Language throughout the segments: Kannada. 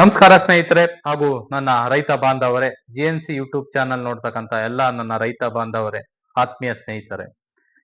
ನಮಸ್ಕಾರ ಸ್ನೇಹಿತರೆ ಹಾಗೂ ನನ್ನ ರೈತ ಬಾಂಧವರೇ G N C YouTube channel ನೋಡ್ತಕ್ಕಂತ ಎಲ್ಲ ನನ್ನ ರೈತ ಬಾಂಧವರೇ, ಆತ್ಮೀಯ ಸ್ನೇಹಿತರೆ.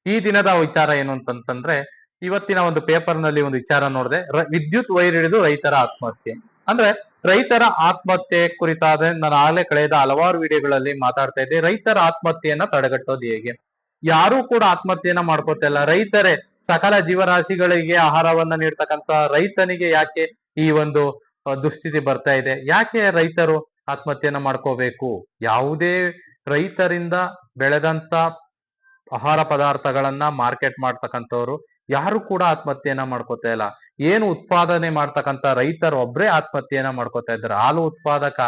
ಈ ದಿನದ ವಿಚಾರ ಏನು ಅಂತಂತಂದ್ರೆ, ಇವತ್ತಿನ ಒಂದು ಪೇಪರ್ನಲ್ಲಿ ಒಂದು ವಿಚಾರ ನೋಡಿದೆ ವಿದ್ಯುತ್ ವೈರ್ ಹಿಡಿದು ರೈತರ ಆತ್ಮಹತ್ಯೆ. ಅಂದ್ರೆ ರೈತರ ಆತ್ಮಹತ್ಯೆ ಕುರಿತಾದ ನಾನು ಆಗಲೇ ಕಳೆದ ಹಲವಾರು ವಿಡಿಯೋಗಳಲ್ಲಿ ಮಾತಾಡ್ತಾ ಇದ್ದೆ, ರೈತರ ಆತ್ಮಹತ್ಯೆಯನ್ನ ತಡೆಗಟ್ಟೋದು ಹೇಗೆ? ಯಾರು ಕೂಡ ಆತ್ಮಹತ್ಯೆಯನ್ನ ಮಾಡ್ಕೋತಾ ಇಲ್ಲ. ರೈತರೇ, ಸಕಲ ಜೀವರಾಶಿಗಳಿಗೆ ಆಹಾರವನ್ನ ನೀಡ್ತಕ್ಕಂತ ರೈತನಿಗೆ ಯಾಕೆ ಈ ಒಂದು ದುಸ್ಥಿತಿ ಬರ್ತಾ ಇದೆ. ಯಾಕೆ ರೈತರು ಆತ್ಮಹತ್ಯೆಯನ್ನ ಮಾಡ್ಕೋಬೇಕು? ಯಾವುದೇ ರೈತರಿಂದ ಬೆಳೆದಂತ ಆಹಾರ ಪದಾರ್ಥಗಳನ್ನ ಮಾರ್ಕೆಟ್ ಮಾಡ್ತಕ್ಕಂಥವ್ರು ಯಾರು ಕೂಡ ಆತ್ಮಹತ್ಯೆಯನ್ನ ಮಾಡ್ಕೋತಾ ಇಲ್ಲ. ಏನು ಉತ್ಪಾದನೆ ಮಾಡ್ತಕ್ಕಂಥ ರೈತರು ಒಬ್ರೇ ಆತ್ಮಹತ್ಯೆಯನ್ನ ಮಾಡ್ಕೋತಾ ಇದ್ದಾರೆ. ಹಾಲು ಉತ್ಪಾದಕ,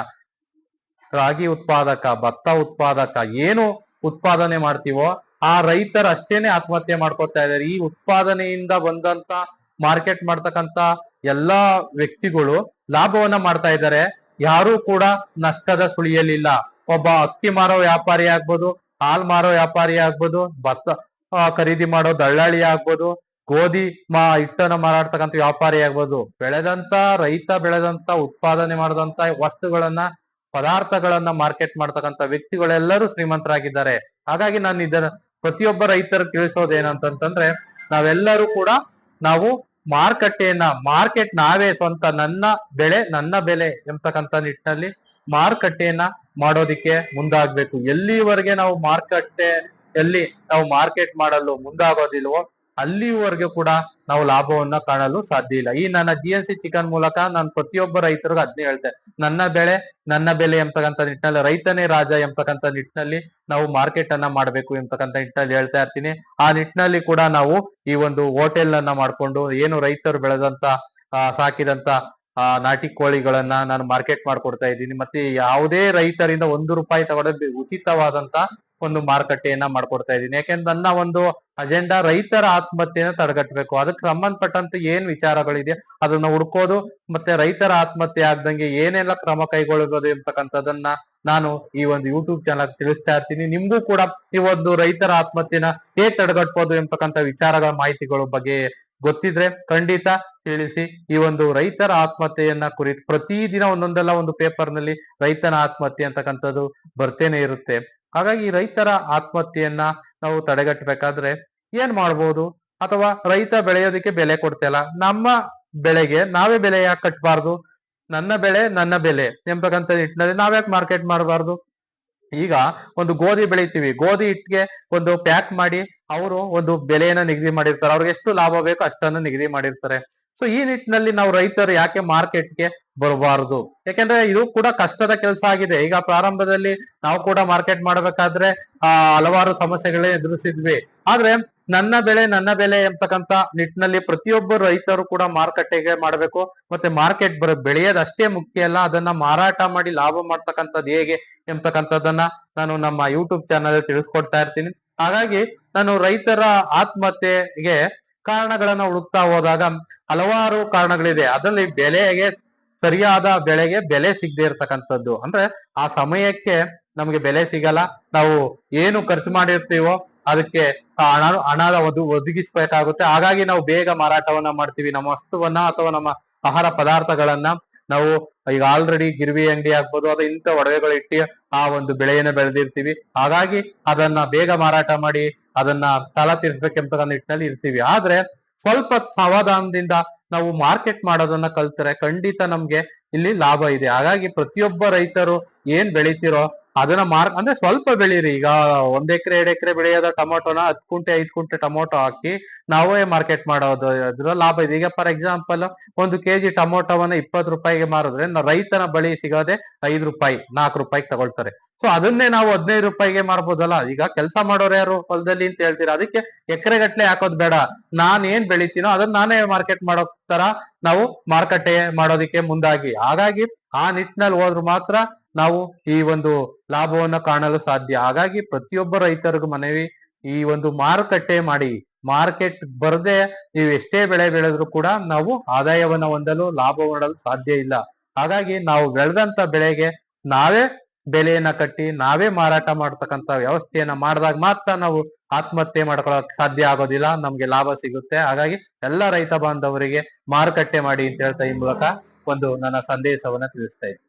ರಾಗಿ ಉತ್ಪಾದಕ, ಭತ್ತ ಉತ್ಪಾದಕ ಏನು ಉತ್ಪಾದನೆ ಮಾಡ್ತೀವೋ ಆ ರೈತರು ಅಷ್ಟೇನೆ ಆತ್ಮಹತ್ಯೆ ಮಾಡ್ಕೋತಾ ಇದ್ದಾರೆ. ಈ ಉತ್ಪಾದನೆಯಿಂದ ಬಂದಂತ ಮಾರ್ಕೆಟ್ ಮಾಡ್ತಕ್ಕಂತ ಎಲ್ಲಾ ವ್ಯಕ್ತಿಗಳು ಲಾಭವನ್ನ ಮಾಡ್ತಾ ಇದ್ದಾರೆ. ಯಾರು ಕೂಡ ನಷ್ಟದ ಸುಳಿಯಲಿಲ್ಲ ಒಬ್ಬ ಅಕ್ಕಿ ಮಾರೋ ವ್ಯಾಪಾರಿ ಆಗ್ಬೋದು, ಹಾಲ್ ಮಾರೋ ವ್ಯಾಪಾರಿ ಆಗ್ಬೋದು, ಭತ್ತ ಖರೀದಿ ಮಾಡೋ ದಳ್ಳಾಳಿ ಆಗ್ಬೋದು, ಗೋಧಿ ಮಾ, ಹಿಟ್ಟನ್ನ ಮಾರಾಡ್ತಕ್ಕಂಥ ವ್ಯಾಪಾರಿ ಆಗ್ಬೋದು. ಬೆಳೆದಂತ ರೈತ, ಬೆಳೆದಂತ ಉತ್ಪಾದನೆ ಮಾಡಿದಂತ ವಸ್ತುಗಳನ್ನ, ಪದಾರ್ಥಗಳನ್ನ ಮಾರ್ಕೆಟ್ ಮಾಡ್ತಕ್ಕಂಥ ವ್ಯಕ್ತಿಗಳೆಲ್ಲರೂ ಶ್ರೀಮಂತರಾಗಿದ್ದಾರೆ. ಹಾಗಾಗಿ ನಾನು ಇದನ್ನ ಪ್ರತಿಯೊಬ್ಬ ರೈತರು ತಿಳಿಸೋದೇನಂತಂದ್ರೆ ನಾವೆಲ್ಲರೂ ಕೂಡ ನಾವು ಮಾರುಕಟ್ಟೆಯನ್ನ ಮಾರ್ಕೆಟ್ ನಾವೇ ಸ್ವಂತ ನನ್ನ ಬೆಳೆ, ನನ್ನ ಬೆಲೆ ಎಂಬತಕ್ಕಂತ ನಿಟ್ಟಿನಲ್ಲಿ ಮಾರುಕಟ್ಟೆಯನ್ನ ಮಾಡೋದಿಕ್ಕೆ ಮುಂದಾಗ್ಬೇಕು. ಎಲ್ಲಿವರೆಗೆ ನಾವು ಮಾರುಕಟ್ಟೆ ಎಲ್ಲಿ ನಾವು ಮಾರ್ಕೆಟ್ ಮಾಡಲು ಮುಂದಾಗೋದಿಲ್ವೋ ಅಲ್ಲಿವರೆಗೂ ಕೂಡ ನಾವು ಲಾಭವನ್ನ ಕಾಣಲು ಸಾಧ್ಯ ಇಲ್ಲ. ಈ ನನ್ನ ಜಿ ಎನ್ ಸಿ ಚಿಕನ್ ಮೂಲಕ ನಾನು ಪ್ರತಿಯೊಬ್ಬ ರೈತರಿಗೂ ಅದ್ನೇ ಹೇಳ್ತೆ ನನ್ನ ಬೆಳೆ, ನನ್ನ ಬೆಲೆ ಎಂಬತಕ್ಕಂಥ ನಿಟ್ಟಿನಲ್ಲಿ, ರೈತನೇ ರಾಜ ಎಂಬತಕ್ಕಂತ ನಿಟ್ಟಿನಲ್ಲಿ ನಾವು ಮಾರ್ಕೆಟ್ ಅನ್ನ ಮಾಡಬೇಕು ಎಂಬತಕ್ಕಂಥ ನಿಟ್ಟಿನಲ್ಲಿ ಹೇಳ್ತಾ ಇರ್ತೀನಿ. ಆ ನಿಟ್ಟಿನಲ್ಲಿ ಕೂಡ ನಾವು ಈ ಒಂದು ಹೋಟೆಲ್ ಅನ್ನ ಮಾಡ್ಕೊಂಡು, ಏನು ರೈತರು ಬೆಳೆದಂತ ಸಾಕಿದಂತ, ಆ, ನಾಟಿ ಕೋಳಿಗಳನ್ನ ನಾನು ಮಾರ್ಕೆಟ್ ಮಾಡ್ಕೊಡ್ತಾ ಇದ್ದೀನಿ. ಮತ್ತೆ ಯಾವುದೇ ರೈತರಿಂದ ಒಂದು ರೂಪಾಯಿ ತಗೊಂಡ್ರೆ ಉಚಿತವಾದಂತ ಒಂದು ಮಾರುಕಟ್ಟೆಯನ್ನ ಮಾಡ್ಕೊಡ್ತಾ ಇದ್ದೀನಿ. ಯಾಕೆಂದ್ರೆ ನನ್ನ ಒಂದು ಅಜೆಂಡಾ ರೈತರ ಆತ್ಮಹತ್ಯೆನ ತಡೆಗಟ್ಟಬೇಕು. ಅದಕ್ಕೆ ಸಂಬಂಧಪಟ್ಟಂತ ಏನ್ ವಿಚಾರಗಳಿದೆ ಅದನ್ನ ಹುಡ್ಕೋದು ಮತ್ತೆ ರೈತರ ಆತ್ಮಹತ್ಯೆ ಆಗ್ದಂಗೆ ಏನೆಲ್ಲ ಕ್ರಮ ಕೈಗೊಳ್ಳಬಹುದು ಎಂಬತಕ್ಕಂಥದನ್ನ ನಾನು ಈ ಒಂದು ಯೂಟ್ಯೂಬ್ ಚಾನಲ್ ತಿಳಿಸ್ತಾ ಇರ್ತೀನಿ. ನಿಮ್ಗೂ ಕೂಡ ಈ ಒಂದು ರೈತರ ಆತ್ಮಹತ್ಯೆನ ಹೇಗ್ ತಡೆಗಟ್ಬೋದು ಎಂಬತಕ್ಕಂಥ ವಿಚಾರಗಳ ಮಾಹಿತಿಗಳ ಬಗ್ಗೆ ಗೊತ್ತಿದ್ರೆ ಖಂಡಿತ ತಿಳಿಸಿ. ಈ ಒಂದು ರೈತರ ಆತ್ಮಹತ್ಯೆಯನ್ನ ಕುರಿತು ಪ್ರತಿದಿನ ಒಂದೊಂದಲ್ಲ ಒಂದು ಪೇಪರ್ನಲ್ಲಿ ರೈತನ ಆತ್ಮಹತ್ಯೆ ಅಂತಕ್ಕಂಥದ್ದು ಬರ್ತೇನೆ ಇರುತ್ತೆ. ಹಾಗಾಗಿ ರೈತರ ಆತ್ಮಹತ್ಯೆಯನ್ನ ನಾವು ತಡೆಗಟ್ಟಬೇಕಾದ್ರೆ ಏನ್ ಮಾಡ್ಬೋದು? ಅಥವಾ ರೈತ ಬೆಳೆಯೋದಕ್ಕೆ ಬೆಲೆ ಕೊಡ್ತಿಲ್ಲ ನಮ್ಮ ಬೆಳೆಗೆ ನಾವೇ ಬೆಲೆ ಯಾಕೆ ಕಟ್ಟಬಾರ್ದು ನನ್ನ ಬೆಳೆ ನನ್ನ ಬೆಲೆ ಎಂಬತಕ್ಕಂಥ ನಿಟ್ಟಿನಲ್ಲಿ ನಾವ್ಯಾಕೆ ಮಾರ್ಕೆಟ್ ಮಾಡಬಾರ್ದು? ಈಗ ಒಂದು ಗೋಧಿ ಬೆಳಿತೀವಿ. ಗೋಧಿ ಹಿಟ್ಟಿಗೆ ಒಂದು ಪ್ಯಾಕ್ ಮಾಡಿ ಅವರು ಒಂದು ಬೆಲೆಯನ್ನ ನಿಗದಿ ಮಾಡಿರ್ತಾರೆ. ಅವ್ರಿಗೆ ಎಷ್ಟು ಲಾಭ ಬೇಕೋ ಅಷ್ಟನ್ನು ನಿಗದಿ ಮಾಡಿರ್ತಾರೆ. ಸೊ ಈ ನಿಟ್ಟಿನಲ್ಲಿ ನಾವು ರೈತರು ಯಾಕೆ ಮಾರ್ಕೆಟ್ಗೆ ಬರಬಾರದು. ಯಾಕೆಂದ್ರೆ ಇದು ಕೂಡ ಕಷ್ಟದ ಕೆಲಸ ಆಗಿದೆ. ಈಗ ಪ್ರಾರಂಭದಲ್ಲಿ ನಾವು ಕೂಡ ಮಾರ್ಕೆಟ್ ಮಾಡಬೇಕಾದ್ರೆ, ಆ, ಹಲವಾರು ಸಮಸ್ಯೆಗಳೇ ಎದುರಿಸಿದ್ವಿ. ಆದ್ರೆ ನನ್ನ ಬೆಳೆ ನನ್ನ ಬೆಲೆ ಎಂಬತಕ್ಕಂತ ನಿಟ್ಟಿನಲ್ಲಿ ಪ್ರತಿಯೊಬ್ಬ ರೈತರು ಕೂಡ ಮಾರುಕಟ್ಟೆಗೆ ಮಾಡಬೇಕು. ಮತ್ತೆ ಮಾರ್ಕೆಟ್ ಬರ ಬೆಳೆಯೋದಷ್ಟೇ ಮುಖ್ಯ ಅಲ್ಲ, ಅದನ್ನ ಮಾರಾಟ ಮಾಡಿ ಲಾಭ ಮಾಡ್ತಕ್ಕಂಥದ್ದು ಹೇಗೆ ಎಂಬತಕ್ಕಂಥದ್ದನ್ನ ನಾನು ನಮ್ಮ ಯೂಟ್ಯೂಬ್ ಚಾನಲ್ ತಿಳಿಸ್ಕೊಡ್ತಾ ಇರ್ತೀನಿ. ಹಾಗಾಗಿ ನಾನು ರೈತರ ಆತ್ಮಹತ್ಯೆಗೆ ಕಾರಣಗಳನ್ನ ಹುಡುಕ್ತಾ ಹೋದಾಗ ಹಲವಾರು ಕಾರಣಗಳಿದೆ. ಅದರಲ್ಲಿ ಬೆಲೆಗೆ ಸರಿಯಾದ ಬೆಳೆಗೆ ಬೆಲೆ ಸಿಗದೆ ಇರ್ತಕ್ಕಂಥದ್ದು. ಅಂದ್ರೆ ಆ ಸಮಯಕ್ಕೆ ನಮಗೆ ಬೆಲೆ ಸಿಗಲ್ಲ. ನಾವು ಏನು ಖರ್ಚು ಮಾಡಿರ್ತೀವೋ ಅದಕ್ಕೆ ಹಣ, ಹಣದ ಒದು, ಒದಗಿಸ್ಬೇಕಾಗುತ್ತೆ. ಹಾಗಾಗಿ ನಾವು ಬೇಗ ಮಾರಾಟವನ್ನ ಮಾಡ್ತೀವಿ. ನಮ್ಮ ವಸ್ತುವನ್ನ ಅಥವಾ ನಮ್ಮ ಆಹಾರ ಪದಾರ್ಥಗಳನ್ನ ನಾವು ಈಗ ಆಲ್ರೆಡಿ ಗಿರ್ವಿ ಅಂಗಡಿ ಆಗ್ಬೋದು, ಅದ ಇಂಥ ಒಡವೆಗಳು ಇಟ್ಟು ಆ ಒಂದು ಬೆಳೆಯನ್ನ ಬೆಳೆದಿರ್ತೀವಿ. ಹಾಗಾಗಿ ಅದನ್ನ ಬೇಗ ಮಾರಾಟ ಮಾಡಿ ಅದನ್ನ ಸಾಲ ತೀರ್ಸ್ಬೇಕೆಂಬ ನಿಟ್ಟಿನಲ್ಲಿ ಇರ್ತೀವಿ. ಆದ್ರೆ ಸ್ವಲ್ಪ ಸಾವಧಾನದಿಂದ ನಾವು ಮಾರ್ಕೆಟ್ ಮಾಡೋದನ್ನ ಕಲ್ತರೆ ಖಂಡಿತ ನಮ್ಗೆ ಇಲ್ಲಿ ಲಾಭ ಇದೆ. ಹಾಗಾಗಿ ಪ್ರತಿಯೊಬ್ಬ ರೈತರು ಏನ್ ಬೆಳಿತಿರೋ ಅದನ್ನ ಮಾರ್, ಅಂದ್ರೆ ಸ್ವಲ್ಪ ಬೆಳೀರಿ. ಈಗ ಒಂದ್ ಎಕರೆ, ಎರಡ್ ಎಕರೆ ಬೆಳೆಯೋದ ಟೊಮೊಟೊನ ಹತ್ ಕುಂಟೆ, ಐದ್ ಕುಂಟೆ ಟೊಮೊಟೊ ಹಾಕಿ ನಾವೇ ಮಾರ್ಕೆಟ್ ಮಾಡೋದು. ಅದ್ರ ಲಾಭ ಇದೆ. ಈಗ ಫಾರ್ ಎಕ್ಸಾಂಪಲ್ ಒಂದು ಕೆಜಿ ಟೊಮೊಟೊವನ್ನ ಇಪ್ಪತ್ತು ರೂಪಾಯಿಗೆ ಮಾರಿದ್ರೆ ರೈತನ ಬಳಿ ಸಿಗೋದೆ ಐದು ರೂಪಾಯಿ, ನಾಲ್ಕು ರೂಪಾಯಿಗೆ ತಗೊಳ್ತಾರೆ. ಸೊ ಅದನ್ನೇ ನಾವು ಹದಿನೈದು ರೂಪಾಯಿಗೆ ಮಾರ್ಬೋದಲ್ಲ? ಈಗ ಕೆಲಸ ಮಾಡೋರು ಯಾರು ಹೊಲದಲ್ಲಿ ಅಂತ ಹೇಳ್ತೀರಾ? ಅದಕ್ಕೆ ಎಕರೆ ಗಟ್ಲೆ ಹಾಕೋದ್ ಬೇಡ. ನಾನ್ ಏನ್ ಬೆಳಿತೀನೋ ಅದನ್ನ ನಾನೇ ಮಾರ್ಕೆಟ್ ಮಾಡೋ ತರ ನಾವು ಮಾರುಕಟ್ಟೆ ಮಾಡೋದಿಕ್ಕೆ ಮುಂದಾಗಿ. ಹಾಗಾಗಿ ಆ ನಿಟ್ಟಿನಲ್ಲಿ ಹೋದ್ರು ಮಾತ್ರ ನಾವು ಈ ಒಂದು ಲಾಭವನ್ನ ಕಾಣಲು ಸಾಧ್ಯ. ಹಾಗಾಗಿ ಪ್ರತಿಯೊಬ್ಬ ರೈತರಿಗೂ ಮನವಿ, ಈ ಒಂದು ಮಾರುಕಟ್ಟೆ ಮಾಡಿ, ಮಾರ್ಕೆಟ್ ಬರದೆ ನೀವು ಎಷ್ಟೇ ಬೆಳೆ ಬೆಳೆದ್ರು ಕೂಡ ನಾವು ಆದಾಯವನ್ನ ಹೊಂದಲು ಲಾಭ ಮಾಡಲು ಸಾಧ್ಯ ಇಲ್ಲ. ಹಾಗಾಗಿ ನಾವು ಬೆಳೆದಂತ ಬೆಳೆಗೆ ನಾವೇ ಬೆಲೆಯನ್ನ ಕಟ್ಟಿ, ನಾವೇ ಮಾರಾಟ ಮಾಡ್ತಕ್ಕಂತ ವ್ಯವಸ್ಥೆಯನ್ನ ಮಾಡಿದಾಗ ಮಾತ್ರ ನಾವು ಆತ್ಮಹತ್ಯೆ ಮಾಡ್ಕೊಳಕ್ ಸಾಧ್ಯ ಆಗೋದಿಲ್ಲ, ನಮ್ಗೆ ಲಾಭ ಸಿಗುತ್ತೆ. ಹಾಗಾಗಿ ಎಲ್ಲ ರೈತ ಬಾಂಧವರಿಗೆ ಮಾರುಕಟ್ಟೆ ಮಾಡಿ ಅಂತ ಹೇಳ್ತಾ ಈ ಮೂಲಕ ಒಂದು ನನ್ನ ಸಂದೇಶವನ್ನ ತಿಳಿಸ್ತಾ ಇದ್ದೀನಿ.